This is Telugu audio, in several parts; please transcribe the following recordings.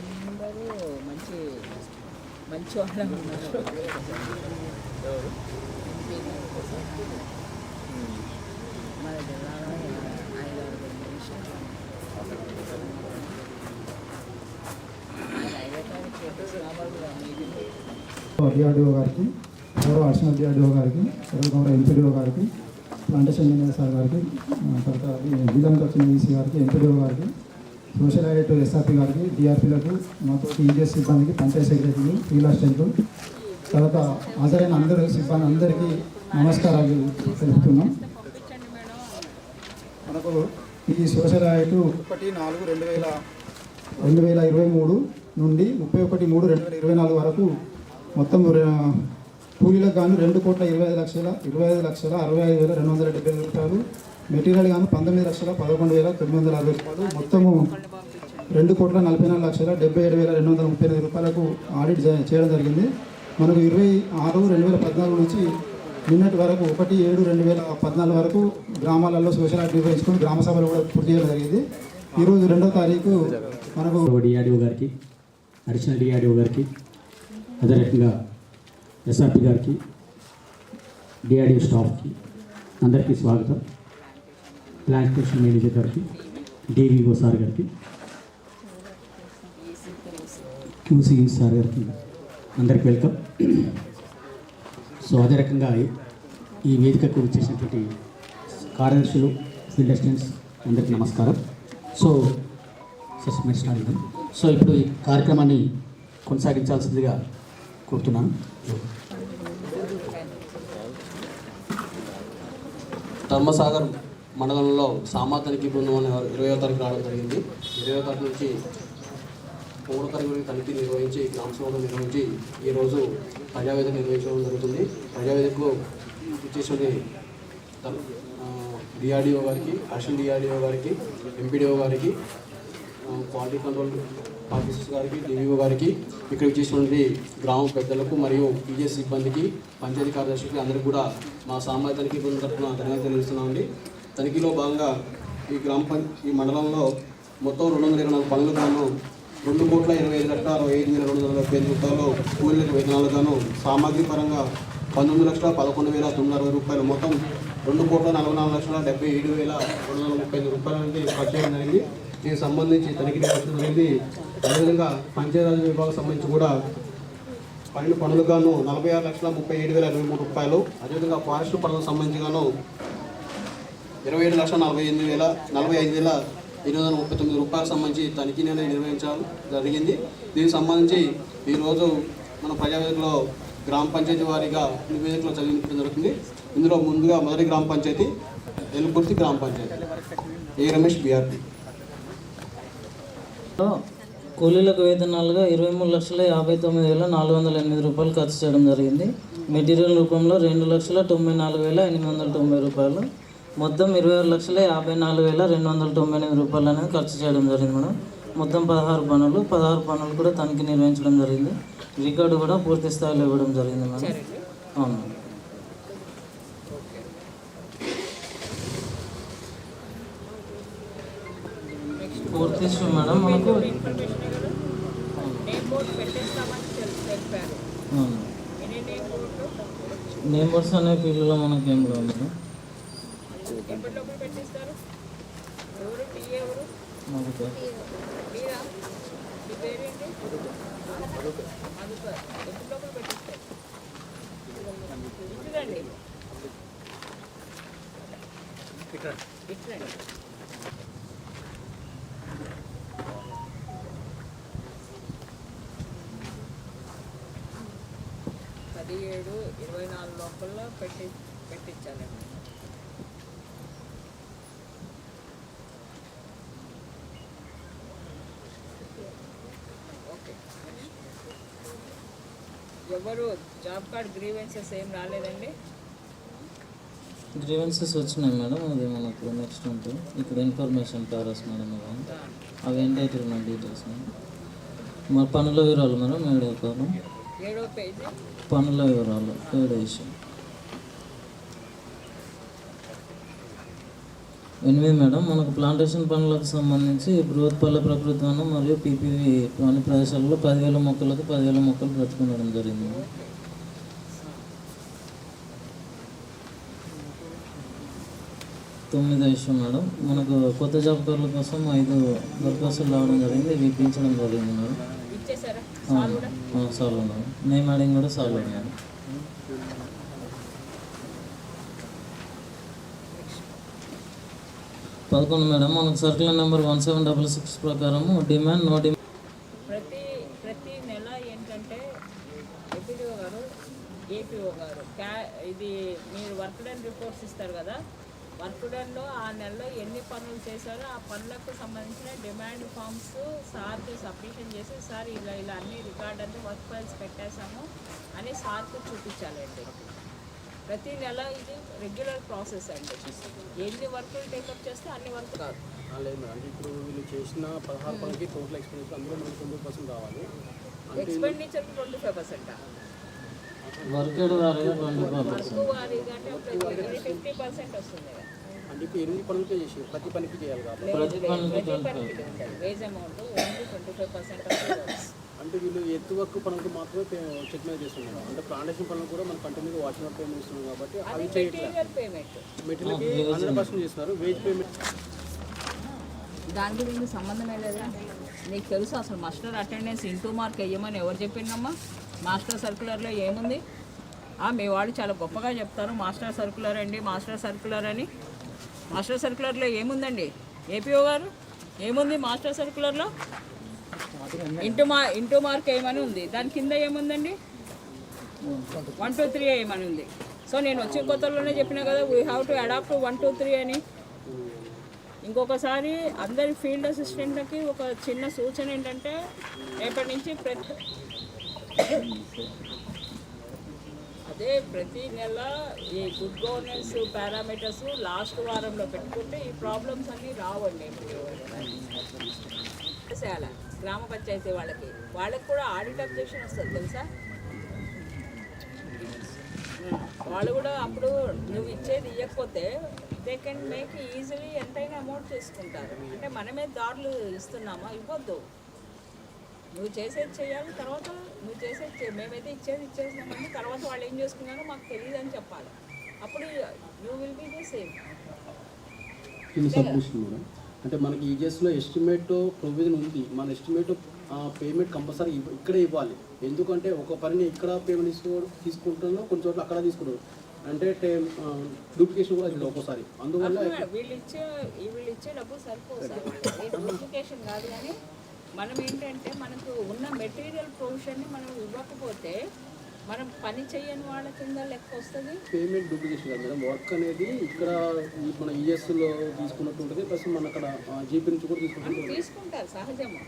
అందరూ మంచి మంచి వాళ్ళ ఉన్నారు. మన జిల్లాలో ఐదు ఆరుగురు మనుషులు డిఆర్డిఓ గారికి గౌరవ అడిషనల్ డిఆర్డిఓ గారికి గౌరవ ఎంపీడీఓ గారికి ప్లాంటేషన్ ఇంజనీర్ సార్ గారికి తర్వాత జిల్లాకి వచ్చిన ఈసీ గారికి ఎంపీడీఓ గారికి సోషల్ ఐడెట్ ఎస్ఆర్పి గారికి డిఆర్పీలకు మాతో ఈజీఎస్ సిబ్బందికి పంచాయత్ సెక్రటరీకి ఫీల్డ్ అసిస్టెంట్లు తర్వాత హాజరైన అందరూ సిబ్బంది అందరికీ నమస్కారాలు తెలుపుతున్నాం. మనకు ఈ సోషల్ ఐడెట్ ఒకటి నాలుగు రెండు వేల రెండు వేల ఇరవై మూడు నుండి ముప్పై ఒకటి మూడు రెండు వేల ఇరవై నాలుగు వరకు మొత్తం కూలీలకు గాను రెండు కోట్ల ఇరవై ఐదు లక్షల ఇరవై ఐదు లక్షల అరవై ఐదు వేల రెండు వందల డెబ్బై రూపాయలు మెటీరియల్ కానీ పంతొమ్మిది లక్షల పదకొండు వేల తొమ్మిది వందల అరవై రూపాయలు. మొత్తము రెండు కోట్ల నలభై నాలుగు లక్షల డెబ్బై ఏడు వేల రెండు వందల ముప్పై ఎనిమిది రూపాయలకు ఆడిట్ చేయడం జరిగింది. మనకు ఇరవై ఆరు రెండు వేల పద్నాలుగు నుంచి నిన్నటి వరకు ఒకటి ఏడు రెండు వేల పద్నాలుగు వరకు గ్రామాలలో సోషల్ యాక్టివ్ నిర్వహించుకుని గ్రామ సభలు కూడా పూర్తి చేయడం జరిగింది. ఈరోజు రెండో తారీఖు మనకు డిఆర్డిఓ గారికి అడిషనల్ డిఆర్డిఓ గారికి అదే రకంగా ఎస్ఆర్పి గారికి డిఆర్డిఓ స్టాఫ్కి అందరికీ స్వాగతం. ప్లాంటేషన్ మేనేజర్ గారికి డివిఓ సార్ గారికి క్యూసీ సార్ గారికి అందరికి వెల్కమ్ సో అదే రకంగా ఈ వేదికకు వచ్చేసినటువంటి కార్యదర్శులు ఫీల్డ్ అసిస్టెంట్స్ అందరికీ నమస్కారం. సో సస్పెండ్ స్టార్ట్ సో ఇప్పుడు ఈ కార్యక్రమాన్ని కొనసాగించాల్సిందిగా కోరుతున్నాను. ధర్మసాగర్ మండలంలో సామార్థానికి బృందం అనే ఇరవయో తారీఖు రావడం జరిగింది. ఇరవయో తారీఖు నుంచి మూడో తారీఖు వరకు తనిఖీ నిర్వహించి గ్రామ సభలు నిర్వహించి ఈరోజు ప్రజావేదిక నిర్వహించడం జరుగుతుంది. ప్రజావేదికలో ఇచ్చేసి డిఆర్డిఓ గారికి అడిషనల్ డిఆర్డిఓ గారికి ఎంపీడీఓ గారికి క్వాలిటీ కంట్రోల్ ఆఫీసర్స్ గారికి డివిఓ గారికి ఇక్కడ ఇచ్చేసినటువంటి గ్రామ పెద్దలకు మరియు పీజీ సిబ్బందికి పంచాయతీ కార్యదర్శులకి అందరికీ కూడా మా సామాజిక బృందం తరఫున ధన్యవాదాలు తెలుస్తున్నామండి తనిఖీలో భాగంగా ఈ గ్రామ ఈ మండలంలో మొత్తం రెండు వందల ఇరవై నాలుగు పనులు గాను రెండు కోట్ల ఇరవై ఐదు లక్షల అరవై ఐదు వేల రెండు వందల డెబ్బై ఐదు రూపాయలు కూలీలకు వేతనాలు గాను సామాగ్రి పరంగా పంతొమ్మిది లక్షల పదకొండు వేల తొమ్మిది అరవై రూపాయలు మొత్తం రెండు కోట్ల నలభై నాలుగు లక్షల డెబ్బై ఏడు వేల రెండు వందల ముప్పై ఐదు రూపాయల నుండి ఖర్చు చేయడం జరిగింది. దీనికి సంబంధించి తనిఖీ నిర్వహించడం జరిగింది. అదేవిధంగా పంచాయతీరాజ్ విభాగం సంబంధించి కూడా పన్నెండు పనులుగాను నలభై ఆరు లక్షల ముప్పై ఏడు వేల ఇరవై మూడు రూపాయలు. అదేవిధంగా ఫారెస్ట్ పనులకు సంబంధించి గాను ఇరవై ఏడు లక్షల నలభై ఎనిమిది వేల నలభై ఐదు వేల ఎనిమిది వందల ముప్పై తొమ్మిది రూపాయలకు సంబంధించి తనిఖీ నిర్ణయం నిర్వహించడం జరిగింది. దీనికి సంబంధించి ఈరోజు మన ప్రజావేదికలో గ్రామ పంచాయతీ వారీగా నివేదికలో చదివించడం జరుగుతుంది. ఇందులో ముందుగా మొదటి గ్రామ పంచాయతీ ఎలుపుర్తి గ్రామ పంచాయతీ. ఏ రమేష్ బీఆర్పీ. కూలీలకు వేతనాలుగా ఇరవై మూడు లక్షల యాభై తొమ్మిది వేల నాలుగు వందల ఎనిమిది రూపాయలు ఖర్చు చేయడం జరిగింది. మెటీరియల్ రూపంలో రెండు లక్షల తొంభై నాలుగు వేల ఎనిమిది వందల తొంభై రూపాయలు. మొత్తం ఇరవై ఆరు లక్షల యాభై నాలుగు వేల రెండు వందల తొంభై ఎనిమిది రూపాయలు అనేది ఖర్చు చేయడం జరిగింది మేడం. మొత్తం పదహారు పనులు పదహారు పనులు కూడా తనిఖీ నిర్వహించడం జరిగింది. రికార్డు కూడా పూర్తి స్థాయిలో ఇవ్వడం జరిగింది మేడం. అవును పూర్తి మేడం మనకు. నేమ్ బోర్డ్స్ అవును. అనే ఫీల్డ్లో మనకి ఏం మేడం పదిహేడు ఇరవై నాలుగు లోపల పెట్టి పెట్టించాలండి. ఎవరు జాబ్ కార్డ్ గ్రీవెన్సెస్ ఏం రాలేదండి. గ్రీవెన్సెస్ వచ్చినాయి మేడం అది మనకు నెక్స్ట్ ఉంటుంది ఇక్కడ ఇన్ఫర్మేషన్ పారస్ మేడం అవి ఏంటైతే మన డీటెయిల్స్ మా పనుల వివరాలు మేడం ఏడో కాలం పనుల వివరాలు ఏడో విషయం ఎనిమిది మేడం మనకు ప్లాంటేషన్ పనులకు సంబంధించి బృహత్పల్లె ప్రకృతి వనం మరియు పీపీవి అన్ని ప్రదేశాల్లో పదివేల మొక్కలకు పదివేల మొక్కలు బ్రతుకుండడం జరిగింది తొమ్మిది విషయం మేడం మనకు కొత్త జాబ్ కార్డుల కోసం ఐదు దరఖాస్తులు రావడం జరిగింది ఇవి ఇప్పించడం జరిగింది madam. Solve madam. Name adding కూడా సాల్వ్ మేడం. పదకొండు మేడం. మనకు circular number one seven double six ప్రకారము డిమాండ్ నో డిమాండ్. ప్రతి ప్రతి నెల ఏంటంటే ఏపీడీఓ గారు ఏపీఓ గారు క్యా ఇది మీరు వర్క్ డన్ రిపోర్ట్స్ ఇస్తారు కదా? వర్క్ డన్లో ఆ నెలలో ఎన్ని పనులు చేశారో ఆ పనులకు సంబంధించిన డిమాండ్ ఫామ్స్ సార్కి సబ్మిషన్ చేసి సార్ ఇలా ఇలా అన్ని రికార్డ్ అంతా వర్క్ ఫైల్స్ పెట్టేశాము అని సార్కి చూపించాలండి. ప్రతి నెల ఇది రెగ్యులర్ ప్రాసెస్ అండి. ఎన్ని వర్కులు టేకప్ చేస్తే అన్ని వర్క్ కాదు. ఆ, లేదు మేడం. అంటే ఇప్పుడు వీళ్ళు చేసిన పదహారు టోటల్ ఎక్స్పీరియన్స్ అందులో మనకి పర్సెంట్ రావాలి. ఎక్స్పెండిచర్ ట్వంటీ ఫైవ్ పర్సెంట్ వారీగా అంటే ఫిఫ్టీ పర్సెంట్ వస్తుంది కదా. అంటే ఇప్పుడు ఎనిమిది పనులకే చేసి ప్రతి పనికి చేయాలి కాబట్టి. ప్రతి పనికి. Wage amount only twenty five percent of అంటే వీళ్ళు ఎత్తు వర్క్ పనులకు మాత్రమే చెక్ మీద చేస్తున్నారు. అంటే ప్లాంటేషన్ పనులు కూడా మనం కంటిన్యూగా వాచింగ్ అవుట్ పేమెంట్ ఇస్తున్నాం కాబట్టి అవి చేయట్లేదు మెటీరియల్ పేమెంట్. మెటీరియల్కి హండ్రెడ్ పర్సెంట్ చేస్తున్నారు. Wage payment. దానికి దీనికి సంబంధమే లేదా? నీకు తెలుసు అసలు మాస్టర్ అటెండెన్స్ ఇంటూ మార్క్ వేయమని ఎవరు చెప్పిందమ్మా మాస్టర్ సర్కులర్లో ఏముంది? ఆ, మీ వాళ్ళు చాలా గొప్పగా చెప్తారు. మాస్టర్ సర్కులర్ అండి మాస్టర్ సర్కులర్ అని. మాస్టర్ సర్కులర్లో ఏముందండి? ఏపీఓ గారు? ఏముంది మాస్టర్ సర్కులర్లో ఇంటూ మా ఇంటూ మార్క్ వేయమని ఉంది? దాని కింద ఏముందండి? వన్ టూ త్రీ వేయమని ఉంది? సో నేను వచ్చే కొత్తలోనే చెప్పిన కదా we have to adapt one two three అని. ఇంకొకసారి అందరి ఫీల్డ్ అసిస్టెంట్లకి ఒక చిన్న సూచన ఏంటంటే రేపటి నుంచి ప్రతి అదే ప్రతి నెల ఈ గుడ్ గవర్నెన్స్ పారామీటర్స్ లాస్ట్ వారంలో పెట్టుకుంటే ఈ ప్రాబ్లమ్స్ అన్నీ రావండి. చేయాలి? గ్రామ పంచాయతీ వాళ్ళకి. వాళ్ళకి కూడా ఆడిట్ అబ్జెక్షన్ వస్తుంది తెలుసా? వాళ్ళు కూడా అప్పుడు నువ్వు ఇచ్చేది ఇవ్వకపోతే దే కెన్ మేక్ ఈజీలీ ఎంతైనా అమౌంట్ చేసుకుంటారు. అంటే మనమే దారులు ఇస్తున్నామా? ఇవ్వద్దు. నువ్వు చేసేది చేయాలి తర్వాత నువ్వు చేసేది చే మేమైతే ఇచ్చేది ఇచ్చేసినామంటే తర్వాత వాళ్ళు ఏం చేసుకున్నారో మాకు తెలియదు అని చెప్పాలి. అప్పుడు you will be the same అంటే మనకి ఈజీఎస్లో ఎస్టిమేట్ ప్రొవిజన్ ఉంది. మన ఎస్టిమేట్ పేమెంట్ కంపల్సరీ ఇక్కడే ఇవ్వాలి. ఎందుకంటే ఒక పనిని ఇక్కడ పేమెంట్ తీసుకో తీసుకుంటున్నాం కొన్ని చోట్ల అక్కడ తీసుకుంటారు అంటే డూప్లికేషన్ కూడా అవుతుంది ఒక్కోసారి. అందువల్ల వీళ్ళు ఇచ్చే వీళ్ళు ఇచ్చే డబ్బు సరిపోదు సార్. డూప్లికేషన్ కాదు కానీ మనం ఏంటంటే మనకు ఉన్న మెటీరియల్ ప్రొవిషన్ని మనం ఇవ్వకపోతే మనం పని చేయని వాళ్ళ కింద లెక్క వస్తుంది? పేమెంట్ డూప్లికేషన్ కాదు మేడం. వర్క్ అనేది ఇక్కడ మన ఈఎస్లో తీసుకున్నట్టు ఉంటుంది ప్లస్ మన అక్కడ జీపీ నుంచి కూడా తీసుకుంటుంటాం తీసుకుంటారు సహజము.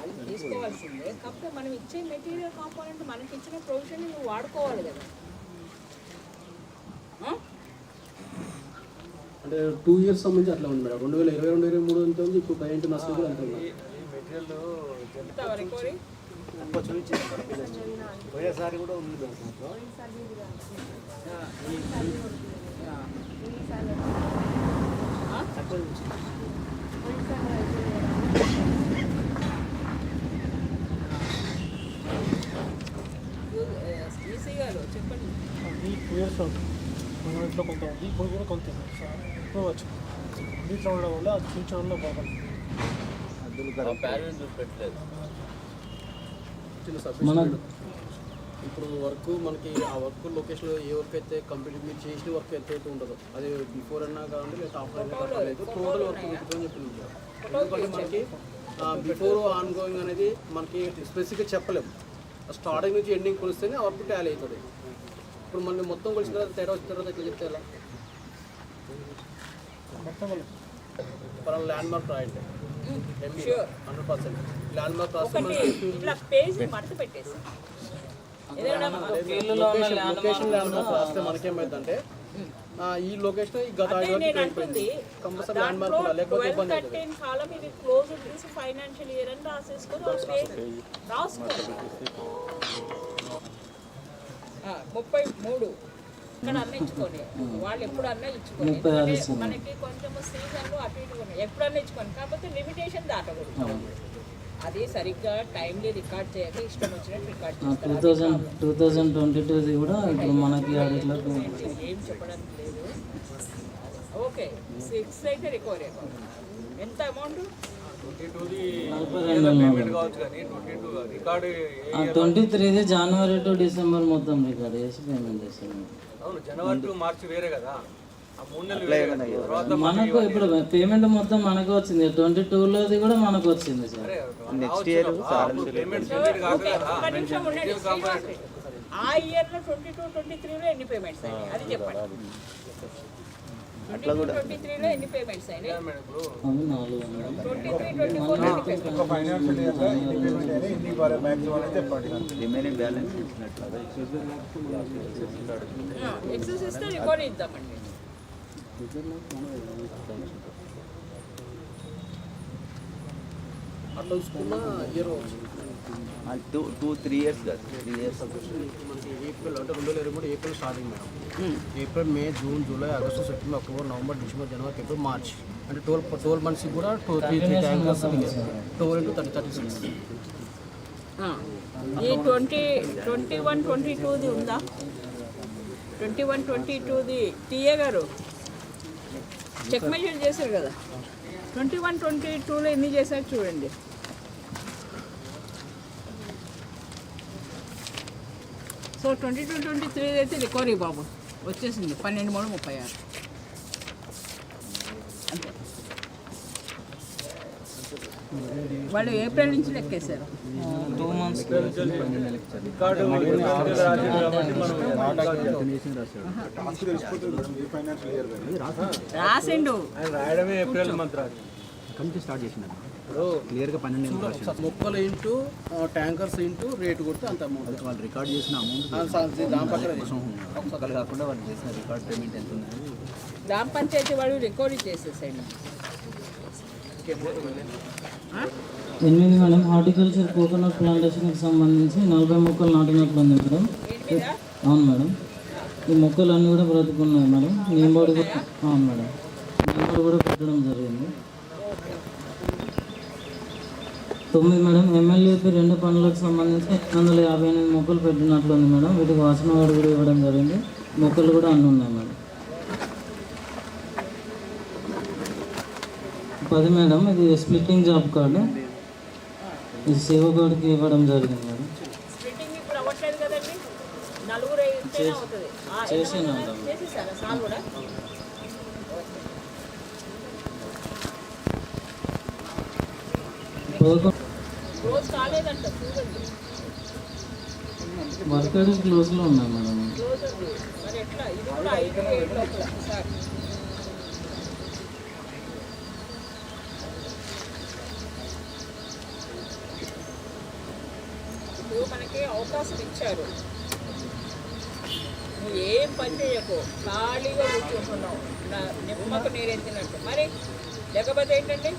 అది తీసుకోవాల్సిందే. కాకపోతే మనం ఇచ్చే మెటీరియల్ కాంపోనెంట్ మనకి ఇచ్చిన ప్రొవిజన్ నువ్వు వాడుకోవాలి కదా? అంటే టూ ఇయర్స్ సంబంధించి అట్లా ఉంది మేడం. రెండు వేల ఇరవై రెండు ఇరవై మూడు ఎంత ఉంది ఇప్పుడు ప్రజెంట్ నష్టం కూడా అంతే ఉంది ఎంత పోయేసారి కూడా ఉంది దాంట్లో తక్కువ చెప్పండి టూ ఇయర్స్ మన ఇంట్లో కొంత ఉంది ఇప్పుడు కూడా కొంత ఉంది సార్ ఇప్పుడు వచ్చు దీంట్లో. ఉండడం వల్ల అది ఫ్యూచర్లో బాగుంది చిన్న సబ్మిషన్ ఇప్పుడు వర్క్ మనకి ఆ వర్క్ లొకేషన్ ఏ వర్క్ అయితే కంప్లీట్ మీరు చేసిన వర్క్ ఎంత అయితే ఉంటుందో అది బిఫోర్ అన్నా కావండి లేదా పర్వాలేదు టోటల్ వర్క్ అని చెప్పింది ఎందుకంటే మనకి బిఫోర్ ఆన్ గోయింగ్ అనేది మనకి స్పెసిఫిక్గా చెప్పలేము. స్టార్టింగ్ నుంచి ఎండింగ్ కొలిస్తేనే ఆ వర్క్ టాలీ అవుతుంది. ఇప్పుడు మళ్ళీ మొత్తం కొలిసిన తర్వాత తేడా వచ్చిన తర్వాత ఎట్లా చెప్తే ఎలా? ల్యాండ్ మార్క్ రాయండి. Hundred percent landmark location location landmark రాస్తే మనకేమైందంటే ఆ, ఈ లొకేషన్ ఈ గత కంపల్సరీ ల్యాండ్ మార్క్ లేకపోతే ఇబ్బంది అవుతుంది. ముప్పై మూడు. ఇక్కడ వాళ్ళు ఎప్పుడు అన్న. మనకి కొంచెం సీజన్లు అటు ఇటు ఉన్నాయి. ఎప్పుడన్నా ఇచ్చుకొని కాకపోతే లిమిటేషన్ దాటకూడదు. అది సరిగ్గా టైంలీ రికార్డ్ చేయక ఇష్టం వచ్చినట్టు record two thousand two thousand twenty టూది కూడా ఇప్పుడు మనకి ఆడిట్లకు ఏం చెప్పడానికి లేదు. ఓకే సిక్స్ అయితే రికవరీ అకౌంట్ ఎంత అమౌంట్. ట్వంటీ త్రీది జనవరి టు డిసెంబర్ మొత్తం రికార్డ్ చేసి పేమెంట్ చేసాను అవును జనవరి టు మార్చి వేరే కదా. ఆ మూడు నెలలు వేరే కదా. తర్వాత మనకు ఇప్పుడు పేమెంట్ మొత్తం మనకు వచ్చింది. ట్వంటీ టూలోది కూడా మనకు వచ్చింది సార్. Next year. ఆ ఇయర్లో ట్వంటీ టూ ట్వంటీ త్రీలో ఎన్ని పేమెంట్స్ అది చెప్పండి. ట్వంటీ టూ ట్వంటీ త్రీలో ఎన్ని పేమెంట్స్ అయినాయి మేడం ఇప్పుడు అవి నాలుగు వందలు ట్వంటీ త్రీ ట్వంటీ ఫోర్ ఎన్ని పేమెంట్స్ ఎక్సెస్ ఇస్తే రికార్డ్ ఇద్దామండి అట్లా చూసుకున్న year two two three years కదా. త్రీ ఇయర్స్ మనకి ఏప్రిల్ అంటే రెండు వేల ఇరవై మూడు April starting madam. April May June July August September October November December January February March. అంటే ట్వెల్వ్ ట్వెల్వ్ మంత్స్కి కూడా two three three tankers twelve into thirty thirty six ఆ, ఈ ట్వంటీ ట్వంటీ వన్ ట్వంటీ టూది ఉందా? ట్వంటీ వన్ ట్వంటీ టూది టీఏ గారు? చెక్ మెజర్ చేశారు కదా. ట్వంటీ వన్ ట్వంటీ టూలో ఎన్ని చేశారు చూడండి. So twenty two twenty three అయితే రికవరీ బాబు. వచ్చేసింది. పన్నెండు మూడు ముప్పై ఆరు. అంతే వాళ్ళు ఏప్రిల్ నుంచి లెక్కేశారు. టూ మంత్స్ రాసిండు రాయడమే ఏప్రిల్ మంత్ కంటే స్టార్ట్ చేసిన ఇప్పుడు క్లియర్గా పన్నెండు మొక్కలు ఇంటూ ట్యాంకర్స్ ఇంటూ రేటు కొడితే అంత అమౌంట్ వాళ్ళు రికార్డ్ చేసిన అమౌంట్ దాని పక్కన ఒక్కరు కాకుండా వాళ్ళు చేసిన రికార్డ్ పేమెంట్ ఎంత ఉన్నది గ్రామ పంచాయతీ వాళ్ళు రికవరీ చేసేసాడు ఎనిమిది మేడం హార్టికల్చర్ కోకోనట్ ప్లాంటేషన్కి సంబంధించి నలభై మొక్కలు నాటినట్లు ఉంది మేడం. అవును మేడం. ఈ మొక్కలు అన్నీ కూడా బ్రతుకున్నాయి మేడం. నేమ్ బోర్డు కూడా అవును మేడం. నేమ్ బోర్డు కూడా పెట్టడం జరిగింది. తొమ్మిది మేడం. ఎమ్మెల్యేపీ రెండు పనులకు సంబంధించి ఎనిమిది వందల యాభై ఎనిమిది మొక్కలు పెట్టినట్లు ఉంది మేడం. వీటికి వాసన వాడు కూడా ఇవ్వడం జరిగింది. మొక్కలు కూడా అన్నీ ఉన్నాయి మేడం. పది మేడం ఇది స్ప్లిట్టింగ్ జాబ్ కార్డు. ఇది సేవకుడికి ఇవ్వడం జరిగింది మేడం. ఐదు ఏడు లోపల సార్. ఇప్పుడు మనకి అవకాశం ఇచ్చారు. నువ్వు ఏం పని చేయకు. ఖాళీగా కూర్చుంటున్నావు. నిమ్మకు నీరెత్తినట్టు. మరి లేకపోతే ఏంటండి?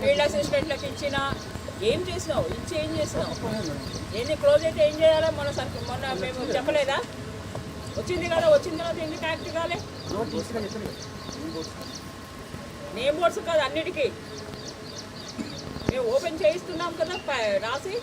ఫీల్డ్ అసిస్టెంట్లకు ఇచ్చిన ఏం చేసినావు? ఇచ్చి ఏం చేసినావు? ఎన్ని క్లోజ్ అయితే ఏం చేయాలో మొన్న సర్కి మొన్న మేము చెప్పలేదా? వచ్చింది కదా వచ్చింది తర్వాత ఎందుకు యాక్ట్ కాలే నేమ్ బోర్డ్స్ కాదు అన్నిటికీ. మేము ఓపెన్ చేయిస్తున్నాం కదా రాసి.